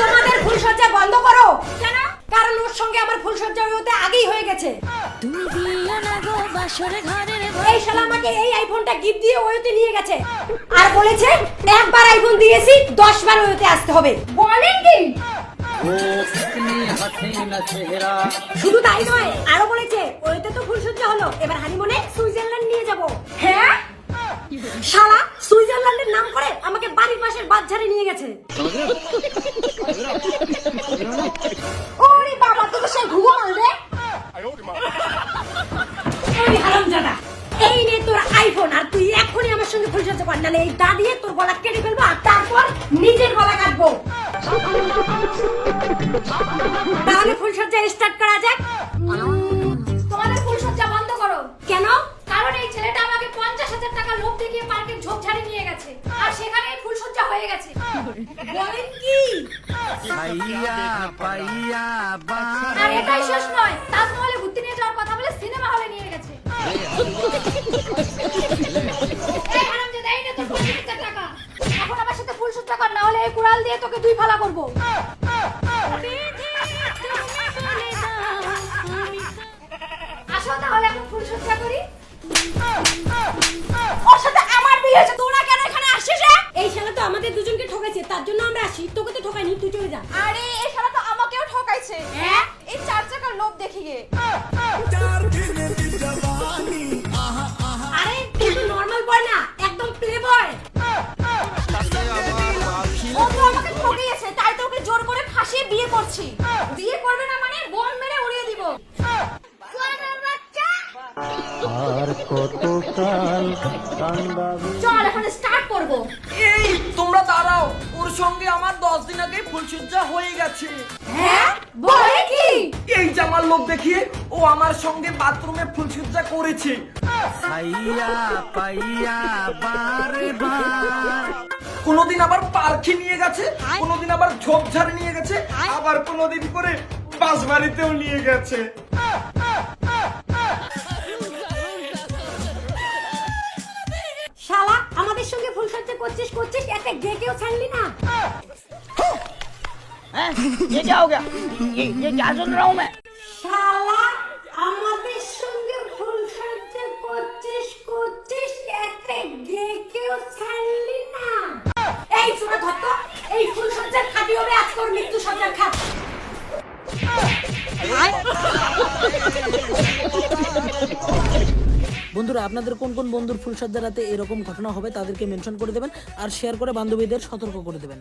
তোমাদের ফুলসজ্জা বন্ধ করো। কেন? কারণ ওর সঙ্গে আমার ফুলসজ্জা হতে আগেই হয়ে গেছে। তুমি দিও না গো বাসর ঘরের এই শালা আমাকে এই আইফোনটা গিফট দিয়ে ওয়েতে নিয়ে গেছে। আর বলেছে একবার আইফোন দিয়েছি দশ বার ওয়েতে আসতে হবে। বলেন কি? শুধু তাই নয় আরও বলেছে ওয়েতে তো ফুলসজ্জা হলো এবার হানিমুনে পাশের বাচ্চারে নিয়ে গেছে। ওরে বাবা তো তো সেই ঘুঘু মাল রে হারামজাদা, এই নে তোর আইফোন আর তুই এক্ষুনি আমার সঙ্গে ফুলসজ্জা কর নালে এই দা দিয়ে তোর গলা কেটে ফেলব, আর তারপর নিজের গলা কাটবো। তাহলে টাকা লোভ দেখিয়ে ঝোপঝাড়ে নিয়ে গেছে। আর সেখানে ফুলসজ্জা হয়ে গেছে। বলেন কি? আর এটাই শেষ নয় তাজমহলে ঘুরতে নিয়ে যাওয়ার কথা বলে সিনেমা হলে নিয়ে গেছে। এই হারামজাদা, এই নে তোর 50,000 টাকা। এখন আমার সাথে ফুলসজ্জা কর না হলে এই কুড়াল দিয়ে তোকে দুই ফালা করব। আসো তাহলে এখন ফুলসজ্জা করি। তো আমাদের দুজনকে ঠকেছে তার জন্য আমরা আসি। তোকে তো ঠকাইনি তুই চলে যা। আরে এই শালা তো আমাকেও ঠকাইছে। হ্যাঁ? এই চার চাকার লোভ দেখিয়ে আরে তুই তো নর্মাল বয় না একদম প্লে বয় ও তো আমাকে ঠকিয়েছে তাই তো ওকে জোর করে ফাঁসিয়ে বিয়ে করছি। বিয়ে করবে না মানে বোন মেরে উড়িয়ে দিব। চল এখন স্টার্ট করব। সঙ্গে আমার দশ দিন আগে ফুলসজ্জা হয়ে গেছে। হ্যাঁ? বলে কি? এই জামার লোক দেখিয়ে ও আমার সঙ্গে বাথরুমে ফুলসজ্জা করেছে। কোনোদিন আবার পার্কে নিয়ে গেছে কোনোদিন আবার ঝোপঝাড় নিয়ে গেছে আবার কোনোদিন করে বাসবাড়িতেও নিয়ে গেছে। করছিস করছিস একটা গেকেও ছাড়লি না ये क्या हो गया ये ये क्या सुन रहा हूँ मैं শালা আমাদের সঙ্গে ফুলসজ্জা করছিস করছিস একটা গেকেও ছাড়লি না এই শুনে ধর তো এই ফুলসজ্জার খাটি হবে আজ তোর মৃত্যু সজ্জার খাট বন্ধুরা, আপনাদের কোন কোন বন্ধুর ফুলসজ্জা রাতে এরকম ঘটনা হবে তাদেরকে মেনশন করে দেবেন আর শেয়ার করে বান্ধবীদের সতর্ক করে দেবেন।